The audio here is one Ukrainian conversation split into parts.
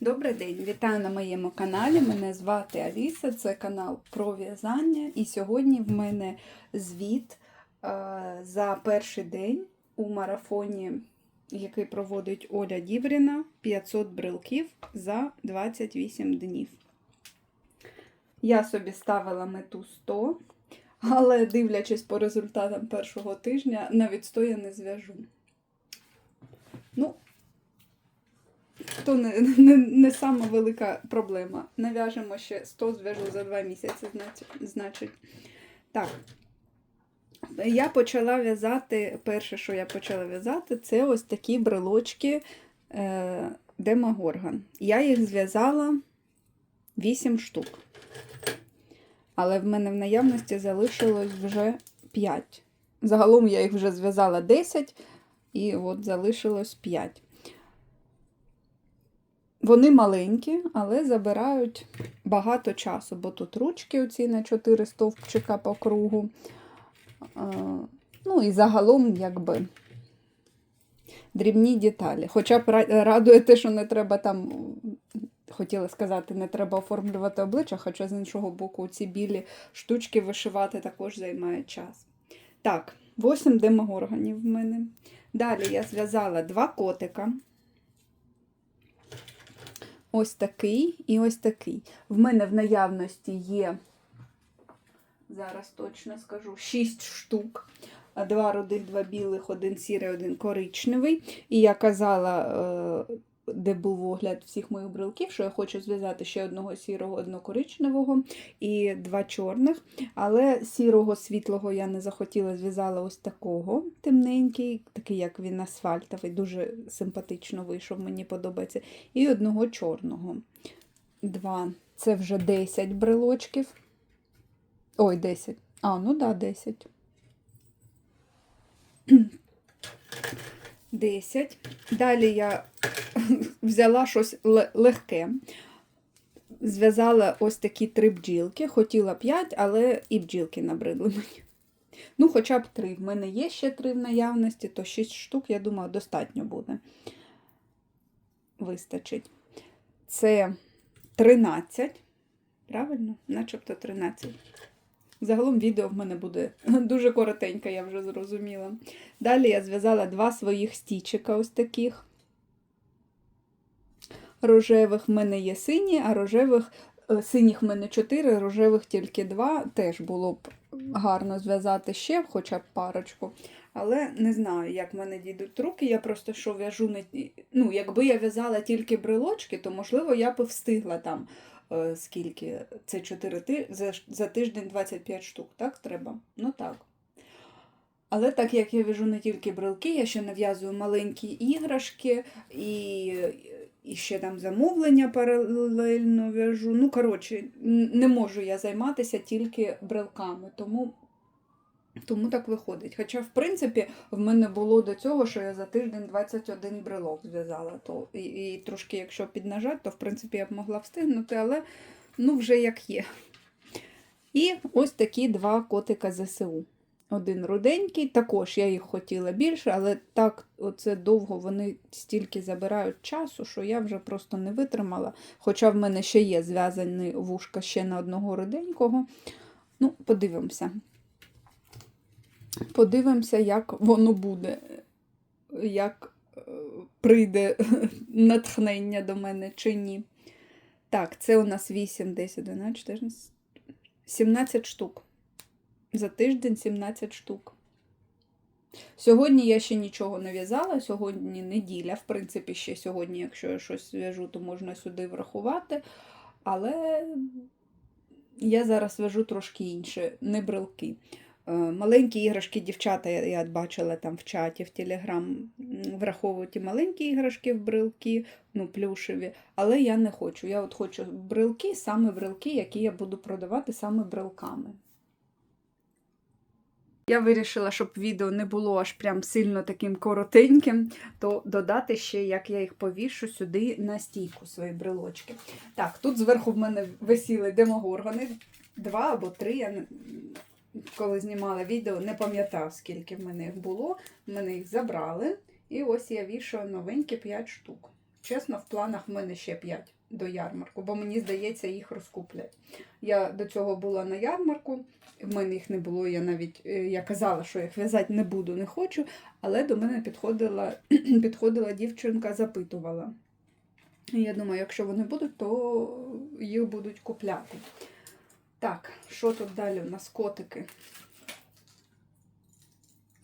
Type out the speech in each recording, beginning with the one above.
Добрий день, вітаю на моєму каналі. Мене звати Аліса, це канал про в'язання. І сьогодні в мене звіт е, за перший день у марафоні, який проводить Оля Дібріна 500 брелків за 28 днів. Я собі ставила мету 100, але дивлячись по результатам першого тижня, навіть 100 я не зв'яжу. Ну, то не, не, не сама велика проблема. Нав'яжемо ще 100 зв'яжу за 2 місяці, значить-. Так. Я почала в'язати, перше, що я почала в'язати, це ось такі брелочки е, Демагорган. Я їх зв'язала 8 штук. Але в мене в наявності залишилось вже 5. Загалом я їх вже зв'язала 10, і от залишилось 5. Вони маленькі, але забирають багато часу, бо тут ручки оці на 4 стовпчика по кругу. Ну і загалом, якби дрібні деталі. Хоча б радує те, що не треба там, хотіла сказати, не треба оформлювати обличчя, хоча з іншого боку ці білі штучки вишивати також займає час. Так, 8 демогорганів в мене. Далі я зв'язала два котика. Ось такий і ось такий. В мене в наявності є, зараз точно скажу, 6 штук. Два рудих, два білих, один сірий, один коричневий. І я казала, е, де був огляд всіх моїх брелків, що я хочу зв'язати ще одного сірого, одного коричневого і два чорних. Але сірого світлого я не захотіла, зв'язала ось такого темненький, такий, як він асфальтовий, дуже симпатично вийшов, мені подобається. І одного чорного. Два. Це вже 10 брелочків. Ой, 10. А, ну да, 10. 10. Далі я взяла щось ле- легке. Зв'язала ось такі три бджілки. Хотіла 5, але і бджілки набридли мені. Ну, хоча б три. В мене є ще три в наявності, то 6 штук, я думаю, достатньо буде. Вистачить. Це 13. Правильно? Начебто 13. Загалом відео в мене буде дуже коротеньке, я вже зрозуміла. Далі я зв'язала два своїх стічика ось таких. Рожевих в мене є сині, а рожевих, е, синіх в мене 4, рожевих тільки 2. Теж було б гарно зв'язати ще хоча б парочку. Але не знаю, як в мене дійдуть руки. Я просто що в'яжу не. Ну, якби я в'язала тільки брелочки, то можливо я б встигла там скільки? Це 4 ти... за, за тиждень 25 штук, так треба? Ну так. Але так як я в'яжу не тільки брелки, я ще нав'язую маленькі іграшки і, і ще там замовлення паралельно в'яжу. Ну, коротше, не можу я займатися тільки брелками, тому, тому так виходить. Хоча, в принципі, в мене було до цього, що я за тиждень 21 брелок зв'язала. То, і, і трошки, якщо піднажати, то в принципі я б могла встигнути, але ну, вже як є. І ось такі два котика ЗСУ. Один руденький, також я їх хотіла більше, але так оце довго вони стільки забирають часу, що я вже просто не витримала. Хоча в мене ще є зв'язані вушка ще на одного руденького. Ну, подивимося. Подивимося, як воно буде, як е, прийде натхнення до мене чи ні. Так, це у нас 8, 10, 12, 14, 17 штук. За тиждень 17 штук. Сьогодні я ще нічого не в'язала, сьогодні неділя. В принципі, ще сьогодні, якщо я щось в'яжу, то можна сюди врахувати. Але я зараз в'яжу трошки інше, не брелки. Е, Маленькі іграшки дівчата, я, бачила там в чаті, в Телеграм, враховують і маленькі іграшки в брелки, ну, плюшеві, але я не хочу. Я от хочу брелки, саме брелки, які я буду продавати саме брелками. Я вирішила, щоб відео не було аж прям сильно таким коротеньким, то додати ще, як я їх повішу сюди на стійку свої брелочки. Так, тут зверху в мене висіли демогоргани, два або три. Я коли знімала відео, не пам'ятав, скільки в мене їх було. В мене їх забрали. І ось я вішаю новенькі 5 штук. чесно, в планах в мене ще 5 до ярмарку, бо мені здається, їх розкуплять. Я до цього була на ярмарку, в мене їх не було. Я навіть е, я казала, що їх в'язати не буду, не хочу. Але до мене підходила, підходила дівчинка, запитувала. І я думаю, якщо вони будуть, то їх будуть купляти. Так, що тут далі у нас котики?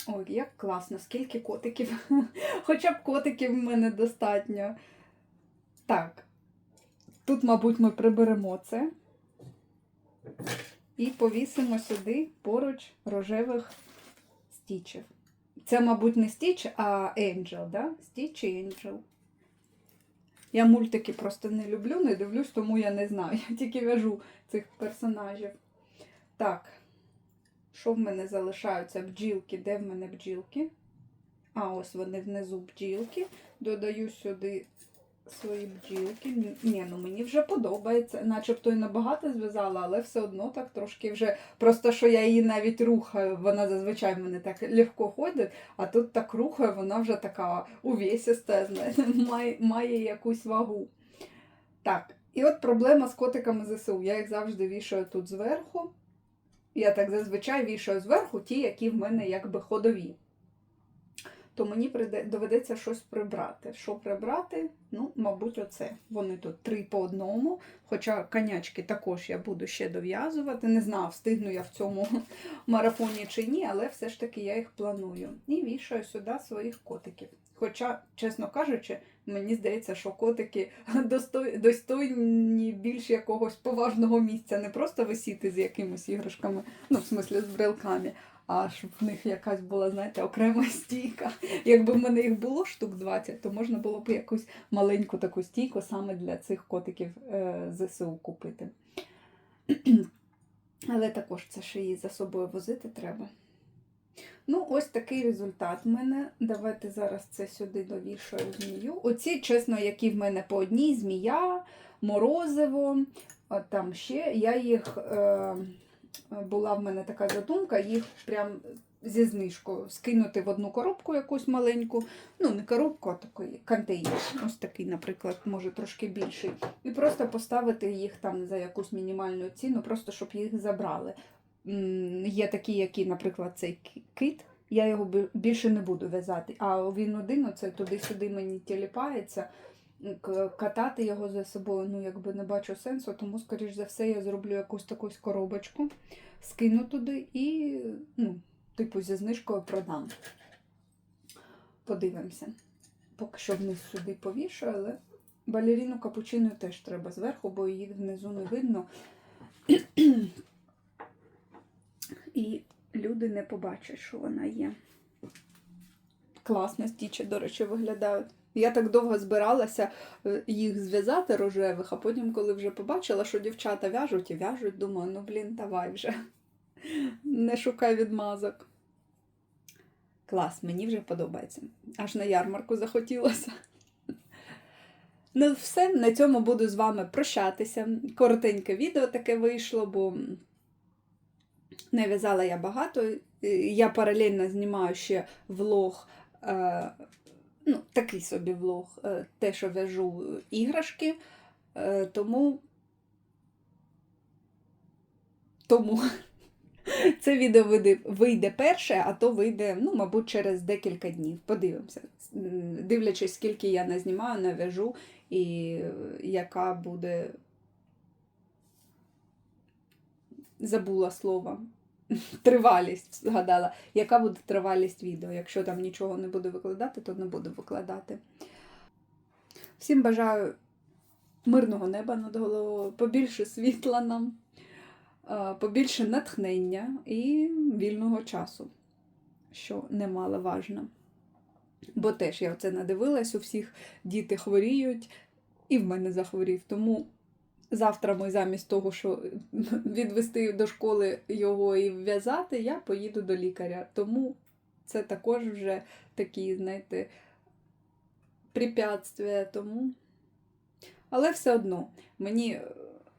Ой, як класно, скільки котиків. Хоча б котиків в мене достатньо. Так, тут, мабуть, ми приберемо це і повісимо сюди поруч рожевих стічів. Це, мабуть, не стіч, а Angel, да? Стіч і Angel. Я мультики просто не люблю, не дивлюсь, тому я не знаю. Я тільки в'яжу цих персонажів. Так, що в мене залишаються? Бджілки. Де в мене бджілки? А, ось вони внизу бджілки. Додаю сюди свої бджілки. Ні, ну мені вже подобається. Начебто і набагато зв'язала, але все одно так трошки вже. Просто що я її навіть рухаю. Вона зазвичай в мене так легко ходить, а тут так рухаю, вона вже така увесиста, знаєте, має, має якусь вагу. Так, і от проблема з котиками ЗСУ. Я їх завжди вішаю тут зверху. Я так зазвичай вішаю зверху ті, які в мене якби ходові. То мені доведеться щось прибрати. Що прибрати? Ну, мабуть, оце. Вони тут три по одному. Хоча конячки також я буду ще дов'язувати. Не знаю, встигну я в цьому марафоні чи ні, але все ж таки я їх планую. І вішаю сюди своїх котиків. Хоча, чесно кажучи, мені здається, що котики достой- достойні більш якогось поважного місця, не просто висіти з якимись іграшками, ну, в смислі, з брелками, а щоб в них якась була, знаєте, окрема стійка. Якби в мене їх було штук 20, то можна було б якусь маленьку таку стійку саме для цих котиків е, ЗСУ купити. Але також це ще її за собою возити треба. Ну, ось такий результат в мене. Давайте зараз це сюди довішаю змію. Оці, чесно, які в мене по одній змія, морозиво, там ще. Я їх е, була в мене така задумка, їх прям зі знижкою скинути в одну коробку якусь маленьку. Ну, не коробку, а такий контейнер. Ось такий, наприклад, може трошки більший. І просто поставити їх там за якусь мінімальну ціну, просто щоб їх забрали. Є такі, які, наприклад, цей кит. Я його більше не буду в'язати. А він один, оце туди-сюди мені тіліпається. Катати його за собою, ну якби не бачу сенсу, тому, скоріш за все, я зроблю якусь таку коробочку, скину туди і, ну, типу, зі знижкою продам. Подивимося. Поки що вниз сюди повішаю, але балеріну капучино теж треба зверху, бо її внизу не видно. І люди не побачать, що вона є. Класно стічі, до речі, виглядають. Я так довго збиралася е, їх зв'язати рожевих, а потім, коли вже побачила, що дівчата в'яжуть і в'яжуть, думаю, ну блін, давай вже. Не шукай відмазок. Клас, мені вже подобається. Аж на ярмарку захотілося. Ну, все, на цьому буду з вами прощатися. Коротеньке відео таке вийшло, бо не в'язала я багато. Е, Я паралельно знімаю ще влог, е, ну, такий собі влог, е, те, що в'яжу іграшки. Е, тому, тому це відео вийде, перше, а то вийде, ну, мабуть, через декілька днів. Подивимося. Дивлячись, скільки я назнімаю, нав'яжу і е, яка буде. Забула слово. Тривалість згадала. Яка буде тривалість відео? Якщо там нічого не буду викладати, то не буду викладати. Всім бажаю мирного неба над головою, побільше світла нам, е, побільше натхнення і вільного часу, що немало важно. Бо теж я оце надивилась, у всіх діти хворіють, і в мене захворів. Тому завтра ми замість того, що відвести до школи його і в'язати, я поїду до лікаря. Тому це також вже такі, знаєте, препятствия. Тому. Але все одно мені,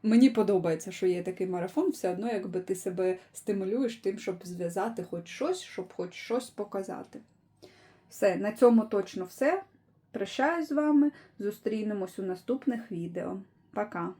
мені подобається, що є такий марафон, все одно, якби ти себе стимулюєш тим, щоб зв'язати хоч щось, щоб хоч щось показати. Все, на цьому точно все. Прощаюсь з вами, зустрінемось у наступних відео. Пока!